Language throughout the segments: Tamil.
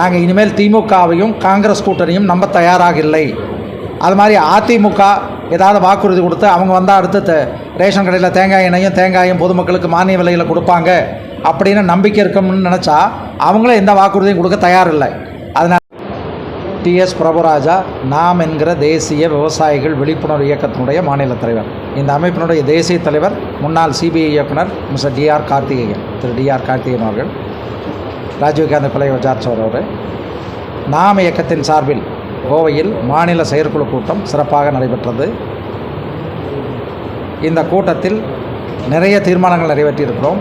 நாங்கள் இனிமேல் திமுகவையும் காங்கிரஸ் கூட்டணியும் நம்ப தயாராக இல்லை. அது மாதிரி அதிமுக ஏதாவது வாக்குறுதி கொடுத்து அவங்க வந்தால் அடுத்து ரேஷன் கடையில் தேங்காய் எண்ணெயும் தேங்காயும் பொதுமக்களுக்கு மானிய விலையில் கொடுப்பாங்க அப்படின்னு நம்பிக்கை இருக்கும்னு நினச்சா அவங்களும் எந்த வாக்குறுதியும் கொடுக்க தயாரில்லை. அதனால் டிஎஸ் பிரபுராஜா நாம் என்கிற தேசிய விவசாயிகள் விழிப்புணர்வு இயக்கத்தினுடைய மாநில தலைவர். இந்த அமைப்பினுடைய தேசிய தலைவர் முன்னாள் சிபிஐ இயக்குனர் மிஸ்டர் டிஆர் கார்த்திகேயன். திரு டிஆர் கார்த்திகேயன் அவர்கள். ராஜீவ்காந்தி பிள்ளை விசாரிச்சவர் அவர் நாம் இயக்கத்தின் சார்பில் கோவையில் மாநில செயற்குழு கூட்டம் சிறப்பாக நடைபெற்றது. இந்த கூட்டத்தில் நிறைய தீர்மானங்கள் நிறைவேற்றியிருக்கிறோம்.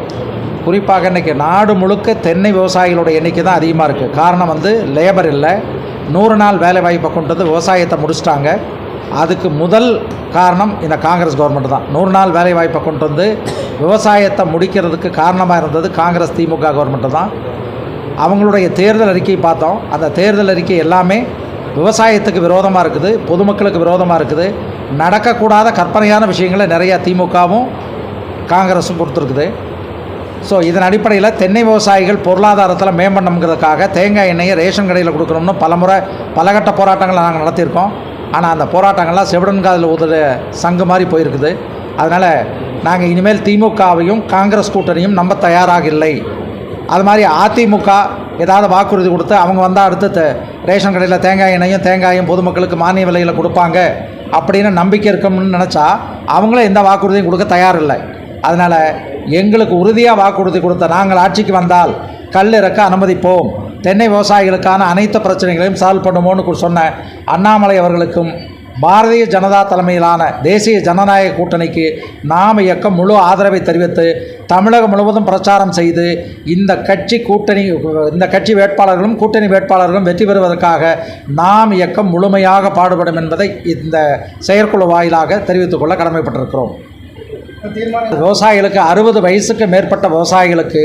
குறிப்பாக இன்றைக்கி நாடு முழுக்க தென்னை விவசாயிகளோட எண்ணிக்கை தான் அதிகமாக இருக்குது காரணம் வந்து லேபர் இல்லை. நூறு நாள் வேலை வாய்ப்பை கொண்டு வந்து விவசாயத்தை முடிச்சிட்டாங்க. அதுக்கு முதல் காரணம் இந்த காங்கிரஸ் கவர்மெண்ட் தான். நூறு நாள் வேலை வாய்ப்பை கொண்டு வந்து விவசாயத்தை முடிக்கிறதுக்கு காரணமாக இருந்தது காங்கிரஸ் திமுக கவர்மெண்ட்டு தான். அவங்களுடைய தேர்தல் அறிக்கை பார்த்தோம். அந்த தேர்தல் அறிக்கை எல்லாமே விவசாயத்துக்கு விரோதமாக இருக்குது பொதுமக்களுக்கு விரோதமாக இருக்குது. நடக்கக்கூடாத கற்பனையான விஷயங்களை நிறையா திமுகவும் காங்கிரஸும் கொடுத்துருக்குது. ஸோ இதன் அடிப்படையில் தென்னை விவசாயிகள் பொருளாதாரத்தில் மேம்படணுங்கிறதுக்காக தேங்காய் எண்ணெயை ரேஷன் கடையில் கொடுக்கணும்னு பலமுறை பலகட்ட போராட்டங்களை நாங்கள் நடத்தியிருக்கோம். ஆனால் அந்த போராட்டங்கள்லாம் செவிடன் காதில் ஊதுற சங்கு மாதிரி போயிருக்குது. அதனால் நாங்கள் இனிமேல் திமுகவையும் காங்கிரஸ் கூட்டணியும் நம்ப தயாராக இல்லை. அது மாதிரி அதிமுக ஏதாவது வாக்குறுதி கொடுத்து அவங்க வந்தால் அடுத்து ரேஷன் கடையில் தேங்காய் எண்ணெயும் தேங்காயும் பொதுமக்களுக்கு மானிய விலையில் கொடுப்பாங்க அப்படின்னு நம்பிக்கை இருக்கும்னு நினச்சா அவங்களும் எந்த வாக்குறுதியும் கொடுக்க தயாரில்லை. அதனால் எங்களுக்கு உறுதியாக வாக்குறுதி கொடுத்த நாங்கள் ஆட்சிக்கு வந்தால் கல் இறக்க அனுமதிப்போம். தென்னை விவசாயிகளுக்கான அனைத்து பிரச்சனைகளையும் சால்வ் பண்ணுமோன்னு சொன்ன அண்ணாமலை அவர்களுக்கும் பாரதிய ஜனதா தலைமையிலான தேசிய ஜனநாயக கூட்டணிக்கு நாம் இயக்கம் முழு ஆதரவை தெரிவித்து தமிழகம் முழுவதும் பிரச்சாரம் செய்து இந்த கட்சி கூட்டணி இந்த கட்சி வேட்பாளர்களும் கூட்டணி வேட்பாளர்களும் வெற்றி பெறுவதற்காக நாம் இயக்கம் முழுமையாக பாடுபடும் என்பதை இந்த செயற்குழு வாயிலாக தெரிவித்துக்கொள்ள கடமைப்பட்டிருக்கிறோம். விவசாயிகளுக்கு அறுபது வயசுக்கு மேற்பட்ட விவசாயிகளுக்கு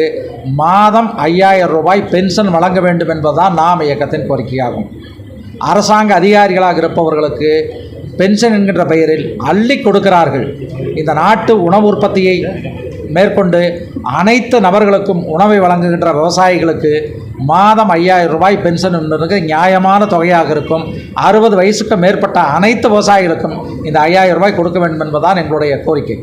மாதம் ஐயாயிரம் ரூபாய் பென்ஷன் வழங்க வேண்டும் என்பதுதான் நாம் இயக்கத்தின் கோரிக்கையாகும். அரசாங்க அதிகாரிகளாக இருப்பவர்களுக்கு பென்ஷன் என்கின்ற பெயரில் அள்ளி கொடுக்கிறார்கள். இந்த நாட்டு உணவு உற்பத்தியை மேற்கொண்டு அனைத்து நபர்களுக்கும் உணவை வழங்குகின்ற விவசாயிகளுக்கு மாதம் ஐயாயிரம் ரூபாய் பென்ஷன் என்பது நியாயமான தொகையாக இருக்கும். அறுபது வயசுக்கு மேற்பட்ட அனைத்து விவசாயிகளுக்கும் இந்த ஐயாயிரம் ரூபாய் கொடுக்க வேண்டும் என்பதுதான் எங்களுடைய கோரிக்கை.